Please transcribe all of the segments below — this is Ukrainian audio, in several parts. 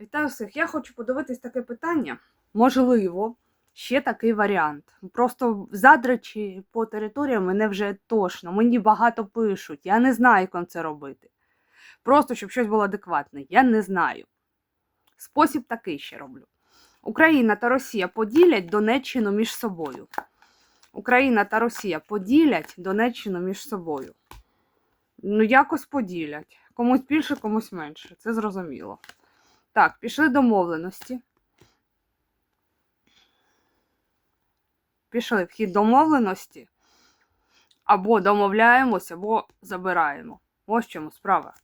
Вітаю всіх. Я хочу подивитись таке питання. Можливо, ще такий варіант. Просто задрачі по територіям мене вже точно. Мені багато пишуть. Я не знаю, як вам це робити. Просто щоб щось було адекватне. Я не знаю. Спосіб такий ще роблю. Україна та Росія поділять Донеччину між собою. Україна та Росія поділять Донеччину між собою. Ну, якось поділять. Комусь більше, комусь менше. Це зрозуміло. Так, пішли домовленості. Пішли вхід домовленості. Або домовляємось, або забираємо. Ось в чому справа.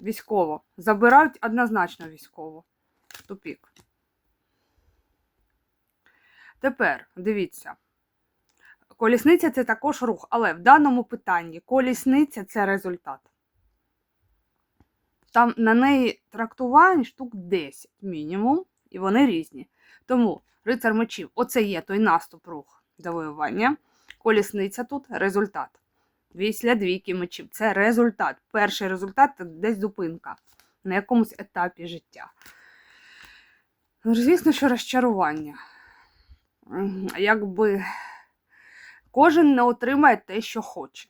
Військово. Забирають однозначно військово. Тупік. Тепер дивіться. Колісниця це також рух, але в даному питанні колісниця це результат. Там на неї трактувань штук 10 мінімум, і вони різні. Тому рицар мечів оце є той наступ рух завоювання. Колісниця тут результат. Після двійки мечів це результат. Перший результат це десь зупинка на якомусь етапі життя. Ну, Звісно, що розчарування. Якби кожен не отримає те, що хоче.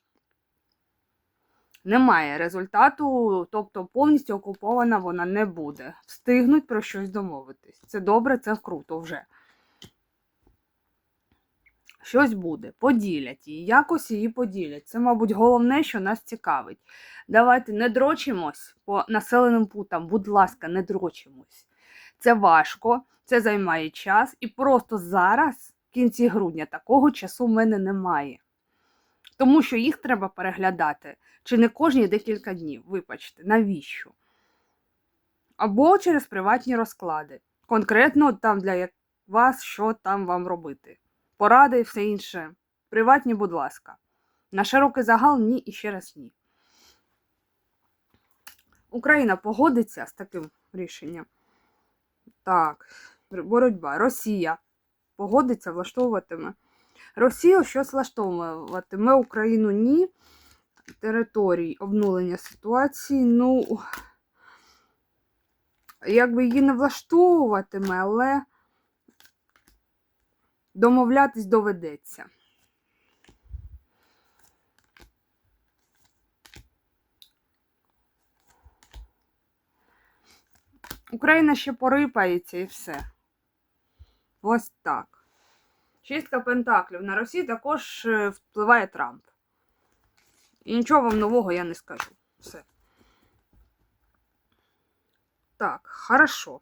Немає результату, тобто повністю окупована вона не буде. Встигнуть про щось домовитись. Це добре, це круто вже. Щось буде, поділять її, якось її поділять. Це, мабуть, головне, що нас цікавить. Давайте не дрочимось по населеним путам, будь ласка, не дрочимось. Це важко, це займає час, і просто зараз, в кінці грудня, такого часу в мене немає. Тому що їх треба переглядати чи не кожні декілька днів. Вибачте, навіщо? Або через приватні розклади. Конкретно там для вас, що там вам робити. Поради і все інше. Приватні, будь ласка. На широкий загал ні і ще раз ні. Україна погодиться з таким рішенням. Так, боротьба. Росія погодиться, влаштовуватиме. Росія щось влаштовуватиме Україну ні. Територій обнулення ситуації. Ну, якби її не влаштовуватиме, але домовлятись доведеться. Україна ще порипається і все. Ось так. Шістка пентаклів. На Росії також е, впливає Трамп. І нічого вам нового я не скажу. Все. Так, хорошо.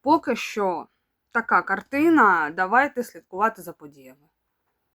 Поки що така картина. Давайте слідкувати за подіями.